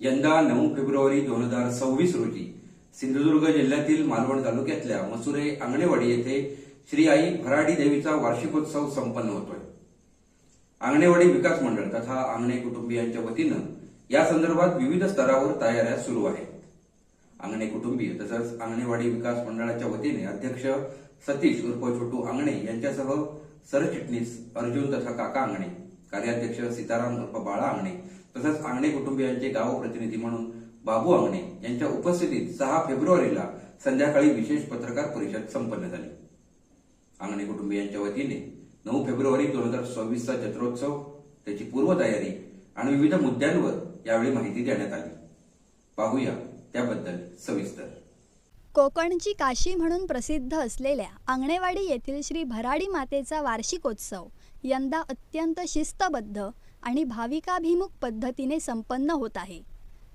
यंदा नऊ फेब्रुवारी दोन हजार सव्वीस रोजी सिंधुदुर्ग जिल्ह्यातील मालवण तालुक्यातल्या मसुरे आंगणेवाडी येथे श्री आई भराडी देवीचा वार्षिकोत्सव संपन्न होतोय. आंगणेवाडी विकास मंडळ तथा आंगणे कुटुंबियांच्या वतीनं या संदर्भात विविध स्तरावर तयाऱ्या सुरू आहेत. आंगणे कुटुंबीय तसंच आंगणेवाडी विकास मंडळाच्या वतीने अध्यक्ष सतीश उर्फ छोटू आंगणे यांच्यासह सरचिटणीस अर्जुन तथा काका आंगणे कार्याध्यक्ष सीताराम उर्फ बाळा आंगणे आंगणे कुटुंबियांचे गाव प्रतिनिधी म्हणून बाबू आंगणे यांच्या उपस्थितीत सहा फेब्रुवारीला संध्याकाळी विशेष पत्रकार परिषद संपन्न झाली. आंगणे कुटुंबियांच्या वतीने नऊ फेब्रुवारी दोन हजार सव्वीसचा जत्रोत्सव त्याची पूर्वतयारी आणि विविध मुद्द्यांवर यावेळी माहिती देण्यात आली. पाहूया त्याबद्दल सविस्तर. कोकणची काशी म्हणून प्रसिद्ध असलेल्या आंगणेवाडी येथील श्री भराडी मातेचा वार्षिकोत्सव यंदा अत्यंत शिस्तबद्ध आणि भाविकाभिमुख पद्धतीने संपन्न होत आहे.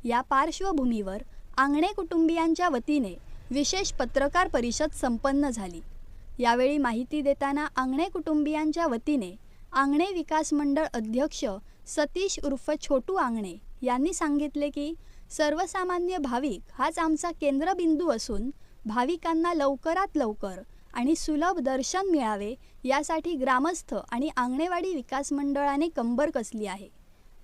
या पार्श्वभूमीवर आंगणे कुटुंबियांच्या वतीने विशेष पत्रकार परिषद संपन्न झाली. यावेळी माहिती देताना आंगणे कुटुंबियांच्या वतीने आंगणे विकास मंडळ अध्यक्ष सतीश उर्फ छोटू आंगणे यांनी सांगितले की सर्वसामान्य भाविक हाच आमचा केंद्रबिंदू असून भाविकांना लवकरात लवकर आणि सुलभ दर्शन मिळावे यासाठी ग्रामस्थ आणि आंगणेवाडी विकास मंडळाने कंबर कसली आहे.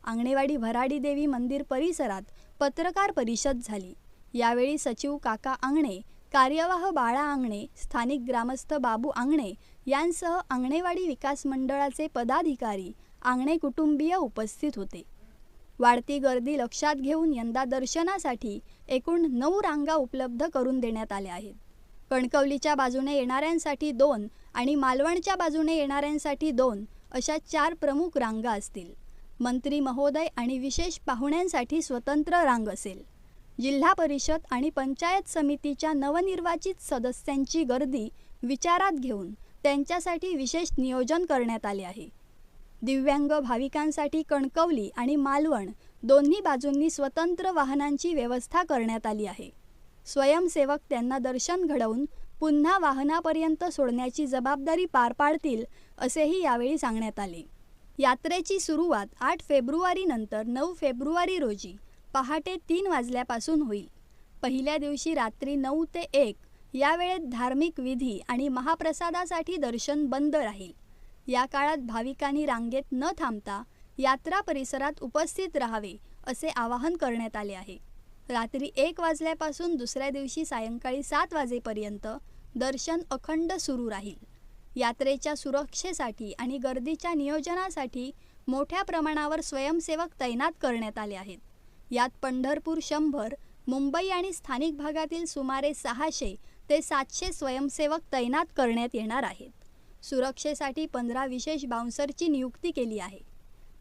आंगणेवाडी भराडी देवी मंदिर परिसरात पत्रकार परिषद झाली. यावेळी सचिव काका आंगणे कार्यवाह बाळा आंगणे स्थानिक ग्रामस्थ बाबू आंगणे यांसह आंगणेवाडी विकास मंडळाचे पदाधिकारी आंगणे कुटुंबीय उपस्थित होते. वाढती गर्दी लक्षात घेऊन यंदा दर्शनासाठी एकूण नऊ रांगा उपलब्ध करून देण्यात आल्या आहेत. कणकवलीच्या बाजूने येणाऱ्यांसाठी दोन आणि मालवणच्या बाजूने येणाऱ्यांसाठी दोन अशा चार प्रमुख रांगा असतील. मंत्री महोदय आणि विशेष पाहुण्यांसाठी स्वतंत्र रांग असेल. जिल्हा परिषद आणि पंचायत समितीच्या नवनिर्वाचित सदस्यांची गर्दी विचारात घेऊन त्यांच्यासाठी विशेष नियोजन करण्यात आले आहे. दिव्यांग भाविकांसाठी कणकवली आणि मालवण दोन्ही बाजूंनी स्वतंत्र वाहनांची व्यवस्था करण्यात आली आहे. स्वयंसेवक त्यांना दर्शन घडवून पुन्हा वाहनापर्यंत सोडण्याची जबाबदारी पार पाडतील असेही यावेळी सांगण्यात आले. यात्रेची सुरुवात आठ फेब्रुवारीनंतर नऊ फेब्रुवारी रोजी पहाटे तीन वाजल्यापासून होईल. पहिल्या दिवशी रात्री नऊ ते एक या वेळेत धार्मिक विधी आणि महाप्रसादासाठी दर्शन बंद राहील. या काळात भाविकांनी रांगेत न थांबता यात्रा परिसरात उपस्थित राहावे असे आवाहन करण्यात आले आहे. रात्री एक वाजल्यापासून दुसऱ्या दिवशी सायंकाळी सात वाजेपर्यंत दर्शन अखंड सुरू राहील. यात्रेच्या सुरक्षेसाठी आणि गर्दीच्या नियोजनासाठी मोठ्या प्रमाणावर स्वयंसेवक तैनात करण्यात आले आहेत. यात पंढरपूर शंभर मुंबई आणि स्थानिक भागातील सुमारे सहाशे ते सातशे स्वयंसेवक तैनात करण्यात येणार आहेत. सुरक्षेसाठी पंधरा विशेष बाउन्सरची नियुक्ती केली आहे.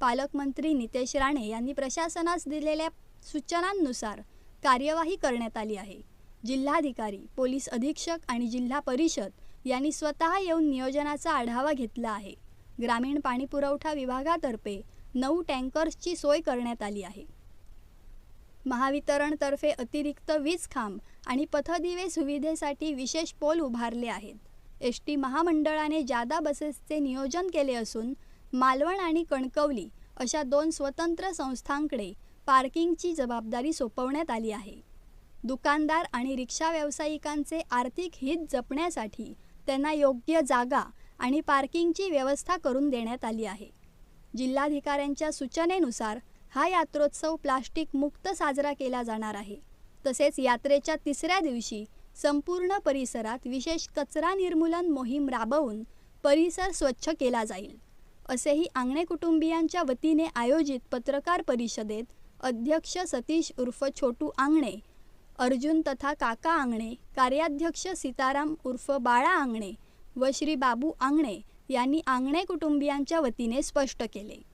पालकमंत्री नितेश राणे यांनी प्रशासनास दिलेल्या सूचनांनुसार कार्यवाही करण्यात आली आहे. जिल्हाधिकारी पोलीस अधीक्षक आणि जिल्हा परिषद यांनी स्वतः येऊन नियोजनाचा आढावा घेतला आहे. ग्रामीण पाणीपुरवठा विभागातर्फे नऊ टँकर्सची सोय करण्यात आली आहे. महावितरणतर्फे अतिरिक्त वीज खांब आणि पथदिवे सुविधेसाठी विशेष पोल उभारले आहेत. एस टी महामंडळाने जादा बसेसचे नियोजन केले असून मालवण आणि कणकवली अशा दोन स्वतंत्र संस्थांकडे पार्किंगची जबाबदारी सोपवण्यात आली आहे. दुकानदार आणि रिक्षा व्यावसायिकांचे आर्थिक हित जपण्यासाठी त्यांना योग्य जागा आणि पार्किंगची व्यवस्था करून देण्यात आली आहे. जिल्हाधिकाऱ्यांच्या सूचनेनुसार हा यात्रोत्सव प्लास्टिक मुक्त साजरा केला जाणार आहे. तसेच यात्रेच्या तिसऱ्या दिवशी संपूर्ण परिसरात विशेष कचरा निर्मूलन मोहीम राबवून परिसर स्वच्छ केला जाईल. असेही आंगणे कुटुंबियांच्या वतीने आयोजित पत्रकार परिषदेत अध्यक्ष सतीश उर्फ छोटू आंगणे अर्जुन तथा काका आंगणे कार्याध्यक्ष सीताराम उर्फ बाळा आंगणे व श्री बाबू आंगणे यांनी आंगणे कुटुंबियांच्या वतीने स्पष्ट केले.